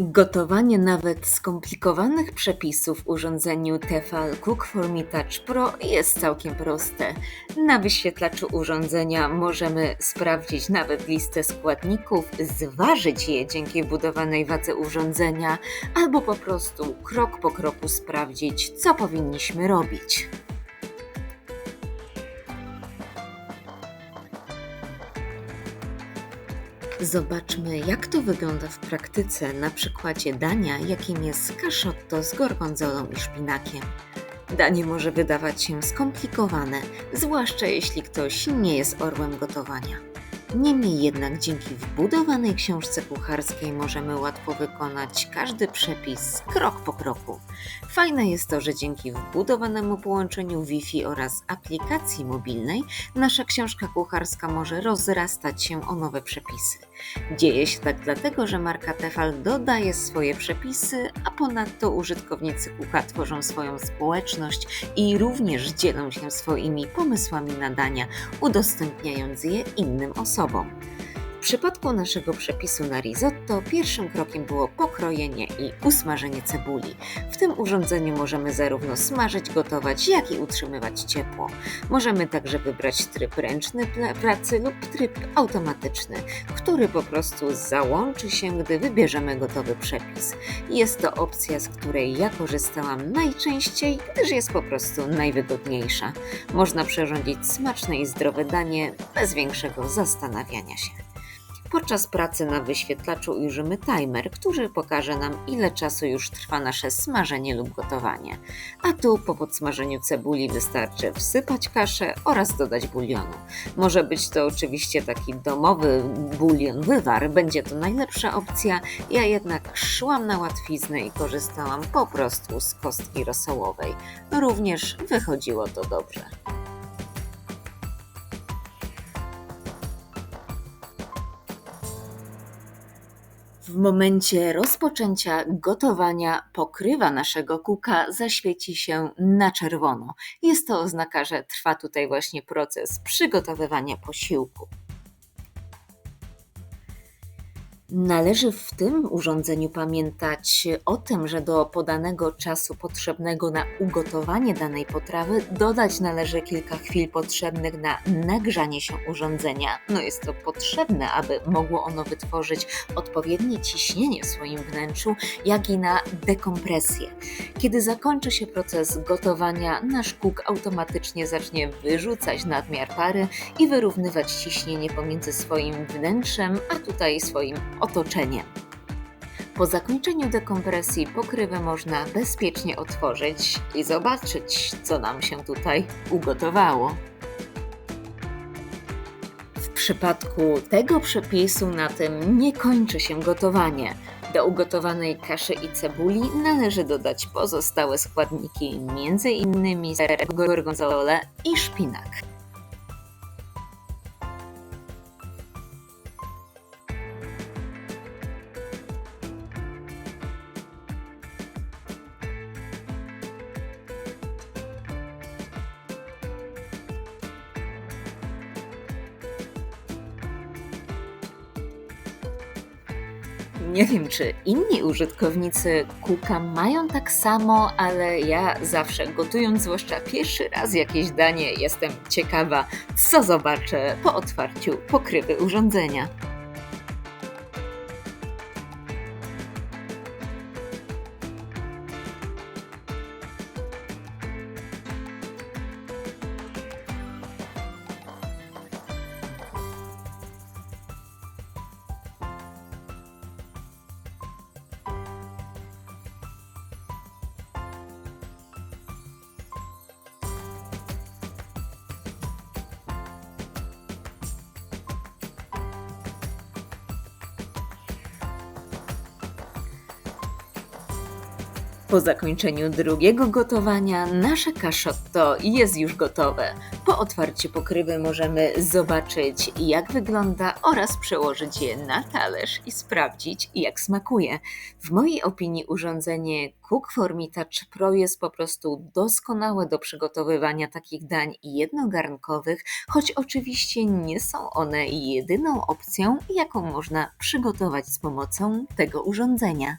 Gotowanie nawet skomplikowanych przepisów w urządzeniu Tefal Cook for Me Touch Pro jest całkiem proste. Na wyświetlaczu urządzenia możemy sprawdzić nawet listę składników, zważyć je dzięki wbudowanej wadze urządzenia, albo po prostu krok po kroku sprawdzić, co powinniśmy robić. Zobaczmy, jak to wygląda w praktyce na przykładzie dania, jakim jest kaszotto z gorgonzolą i szpinakiem. Danie może wydawać się skomplikowane, zwłaszcza jeśli ktoś nie jest orłem gotowania. Niemniej jednak dzięki wbudowanej książce kucharskiej możemy łatwo wykonać każdy przepis krok po kroku. Fajne jest to, że dzięki wbudowanemu połączeniu Wi-Fi oraz aplikacji mobilnej nasza książka kucharska może rozrastać się o nowe przepisy. Dzieje się tak dlatego, że marka Tefal dodaje swoje przepisy, a ponadto użytkownicy kucha tworzą swoją społeczność i również dzielą się swoimi pomysłami na dania, udostępniając je innym osobom. sobą. W przypadku naszego przepisu na risotto pierwszym krokiem było pokrojenie i usmażenie cebuli. W tym urządzeniu możemy zarówno smażyć, gotować, jak i utrzymywać ciepło. Możemy także wybrać tryb ręczny pracy lub tryb automatyczny, który po prostu załączy się, gdy wybierzemy gotowy przepis. Jest to opcja, z której ja korzystałam najczęściej, gdyż jest po prostu najwygodniejsza. Można przyrządzić smaczne i zdrowe danie bez większego zastanawiania się. Podczas pracy na wyświetlaczu ujrzymy timer, który pokaże nam, ile czasu już trwa nasze smażenie lub gotowanie. A tu po podsmażeniu cebuli wystarczy wsypać kaszę oraz dodać bulionu. Może być to oczywiście taki domowy bulion wywar, będzie to najlepsza opcja. Ja jednak szłam na łatwiznę i korzystałam po prostu z kostki rosołowej. Również wychodziło to dobrze. W momencie rozpoczęcia gotowania pokrywa naszego kuka zaświeci się na czerwono. Jest to oznaka, że trwa tutaj właśnie proces przygotowywania posiłku. Należy w tym urządzeniu pamiętać o tym, że do podanego czasu potrzebnego na ugotowanie danej potrawy dodać należy kilka chwil potrzebnych na nagrzanie się urządzenia. No jest to potrzebne, aby mogło ono wytworzyć odpowiednie ciśnienie w swoim wnętrzu, jak i na dekompresję. Kiedy zakończy się proces gotowania, nasz kuk automatycznie zacznie wyrzucać nadmiar pary i wyrównywać ciśnienie pomiędzy swoim wnętrzem, a tutaj swoim otoczeniem. Po zakończeniu dekompresji pokrywę można bezpiecznie otworzyć i zobaczyć, co nam się tutaj ugotowało. W przypadku tego przepisu na tym nie kończy się gotowanie. Do ugotowanej kaszy i cebuli należy dodać pozostałe składniki, m.in. ser, gorgonzolę i szpinak. Nie wiem, czy inni użytkownicy Kuka mają tak samo, ale ja zawsze gotując, zwłaszcza pierwszy raz jakieś danie, jestem ciekawa, co zobaczę po otwarciu pokrywy urządzenia. Po zakończeniu drugiego gotowania nasze kaszotto jest już gotowe. Po otwarciu pokrywy możemy zobaczyć jak wygląda oraz przełożyć je na talerz i sprawdzić jak smakuje. W mojej opinii urządzenie Cook for Me Touch Pro jest po prostu doskonałe do przygotowywania takich dań jednogarnkowych, choć oczywiście nie są one jedyną opcją, jaką można przygotować z pomocą tego urządzenia.